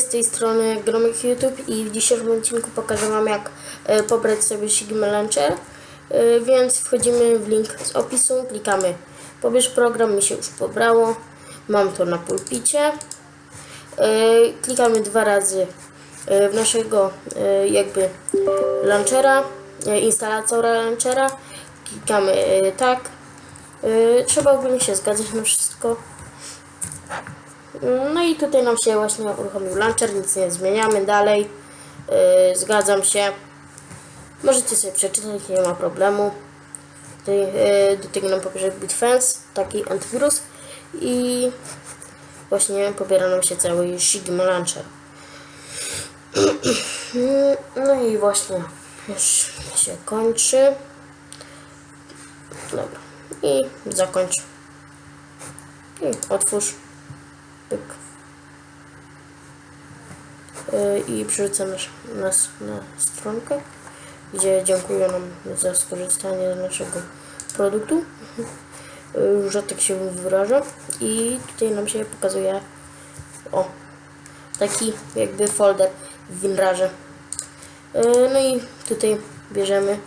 z tej strony Gromek YouTube i w dzisiejszym odcinku pokażę Wam jak e, pobrać sobie Sigma Launcher. E, Więc wchodzimy w link z opisu, klikamy pobierz program, mi się już pobrało, mam to na pulpicie. E, Klikamy dwa razy w naszego jakby launchera, instalatora launchera, klikamy tak. Trzeba ogólnie się zgadzać na wszystko. No i tutaj nam się właśnie uruchomił launcher, nic nie zmieniamy dalej. Yy, zgadzam się. Możecie sobie przeczytać, nie ma problemu. Tutaj, yy, do tego nam pobierze Bitfence, taki antywirus. I właśnie pobiera nam się cały Sigma Launcher. No i właśnie już się kończy. Dobra. I zakończ. I otwórz. Pyk. Yy, I przerzucę nas, nas na stronkę, gdzie dziękuję nam za skorzystanie z naszego produktu. Yy, Że tak się wyraża. I tutaj nam się pokazuje o taki jakby folder w WinRarze. Yy, No i tutaj bierzemy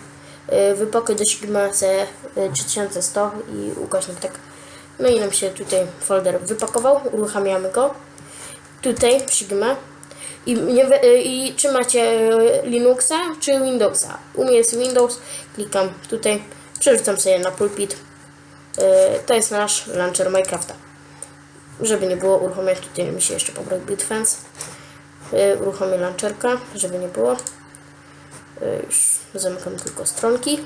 yy, wypokój do Sigma C 3100 i ukośnik tak. No i nam się tutaj folder wypakował, uruchamiamy go. Tutaj Sigma. I, nie, y, I czy macie y, Linuxa czy Windowsa? U mnie jest Windows, klikam tutaj, przerzucam sobie na pulpit. Y, To jest nasz launcher Minecrafta. Żeby nie było uruchomić, tutaj mi się jeszcze pobrał Bitfence. Uruchomię launcherka, żeby nie było. Już zamykam tylko stronki.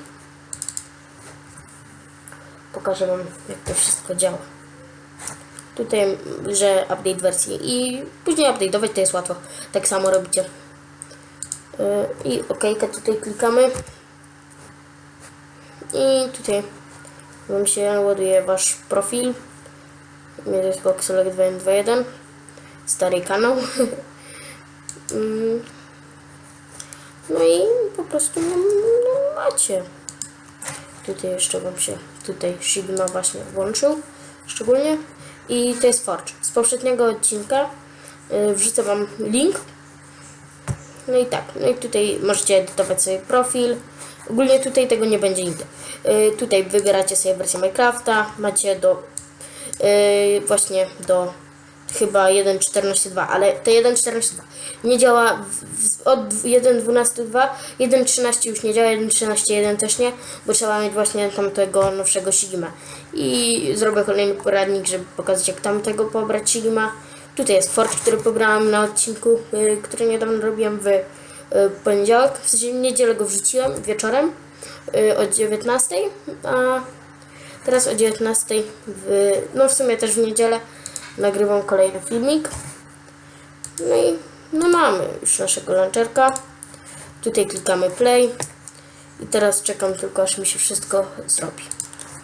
Pokażę Wam, jak to wszystko działa. Tutaj, że update wersji i później update'ować to jest łatwo. Tak samo robicie. Yy, I OK, tutaj klikamy. I tutaj Wam się ładuje Wasz profil. Mnie to jest Boxolek 221. Stary kanał. Mm. no i po prostu no, no, macie. Tutaj jeszcze Wam się tutaj Sigma właśnie włączył szczególnie i to jest Forge. Z poprzedniego odcinka y, wrzucę Wam link. No i tak, no i tutaj możecie edytować sobie profil. Ogólnie tutaj tego nie będzie nigdy. Y, tutaj wybieracie sobie wersję Minecrafta, macie do y, właśnie do chyba 1.14.2, ale te 1.14.2 nie działa w, od 1.12.2, 1.13 już nie działa, 1.13.1 też nie, bo trzeba mieć właśnie tamtego nowszego Sigma. I zrobię kolejny poradnik, żeby pokazać jak tamtego pobrać Sigma. Tutaj jest Forge, który pobrałam na odcinku, y, który niedawno robiłem w y, poniedziałek, w sensie niedzielę go wrzuciłem wieczorem y, o 19, a Teraz o 19 w, no w sumie też w niedzielę nagrywam kolejny filmik. No i no mamy już naszego launcherka. Tutaj klikamy play. I teraz czekam tylko aż mi się wszystko zrobi.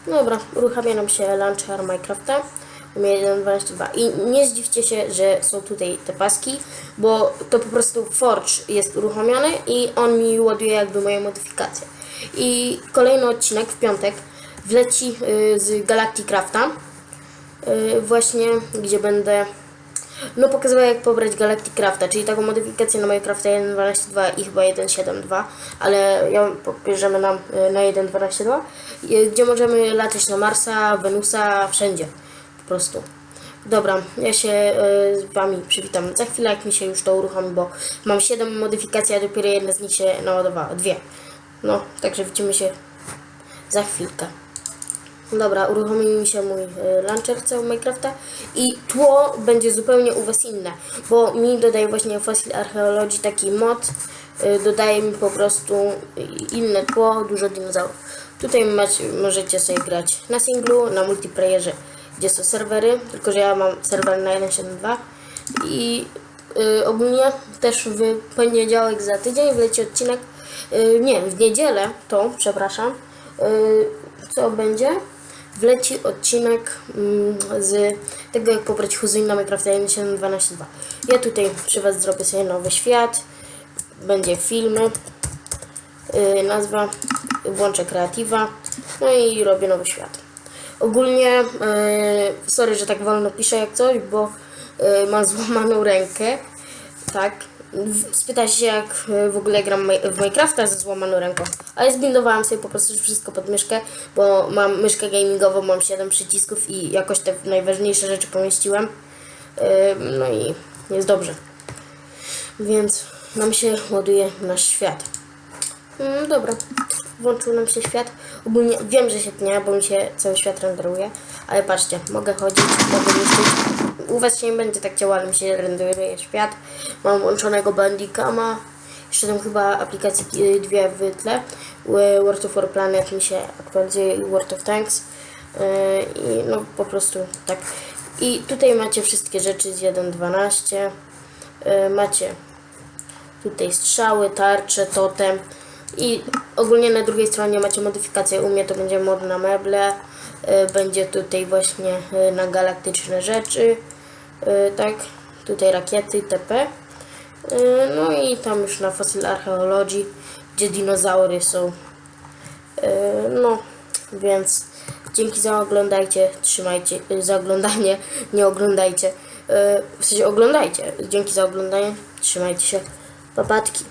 Dobra, uruchamia nam się launcher Minecrafta. Mnie 1.12.2 i nie zdziwcie się, że są tutaj te paski, bo to po prostu Forge jest uruchomiony i on mi ładuje jakby moje modyfikacje. I kolejny odcinek w piątek wleci y, z Galactic Crafta, y, właśnie gdzie będę no pokazywał jak pobrać Galactic Crafta, czyli taką modyfikację na Minecrafta 1.12.2 i chyba 1.7.2, ale ją pobierzemy nam y, na 1.12.2, y, gdzie możemy latać na Marsa, Wenusa, wszędzie po prostu. Dobra, ja się y, z Wami przywitam za chwilę, jak mi się już to uruchomi, bo mam 7 modyfikacji, a dopiero jedna z nich się naładowała, dwie. No, także widzimy się za chwilkę. Dobra, uruchomił mi się mój y, launcher cały Minecrafta i tło będzie zupełnie u Was inne, bo mi dodaje właśnie Fossil Archaeology taki mod, y, dodaje mi po prostu inne tło, dużo dinozaurów. Tutaj macie, możecie sobie grać na singlu, na multiplayerze, gdzie są serwery, tylko że ja mam serwer na 1.7.2 i y, ogólnie też w poniedziałek za tydzień wleci odcinek, y, nie, w niedzielę to, przepraszam, y, co będzie? Wleci odcinek mm, z tego, jak pobrać Huzyń na Minecrafta 1.7.12.2. Ja tutaj przy Was zrobię sobie nowy świat, będzie filmy, nazwa, włączę kreatywa, no i robię nowy świat. Ogólnie, y, sorry, że tak wolno piszę jak coś, bo y, mam złamaną rękę tak. Spytać się, jak e, w ogóle gram w Minecrafta ze złamaną ręką. Ale zbindowałam sobie po prostu wszystko pod myszkę, bo mam myszkę gamingową, mam 7 przycisków i jakoś te najważniejsze rzeczy pomieściłem. No i jest dobrze. Więc nam się ładuje nasz świat. Mm, dobra, włączył nam się świat. Ogólnie wiem, że się tnie, bo mi się cały świat renderuje. Ale patrzcie, mogę chodzić, mogę niszczyć. U Was nie będzie tak działo, ale mi się renderuje świat. Mam włączonego Bandicama. Jeszcze tam chyba aplikacji y, dwie w tle. Y, World of Warplanet mi się aktualizuje i World of Tanks. Y, I no po prostu tak. I tutaj macie wszystkie rzeczy z 1.12. Y, Macie tutaj strzały, tarcze, totem i ogólnie na drugiej stronie macie modyfikację. U mnie to będzie mod na meble, będzie tutaj właśnie y, na galaktyczne rzeczy, y, tak, tutaj rakiety, itp. Y, No i tam już na Fossil Archaeology, gdzie dinozaury są. Y, No, więc dzięki za oglądajcie, trzymajcie, y, za oglądanie, nie oglądajcie, y, w sensie oglądajcie. Dzięki za oglądanie, trzymajcie się, papatki.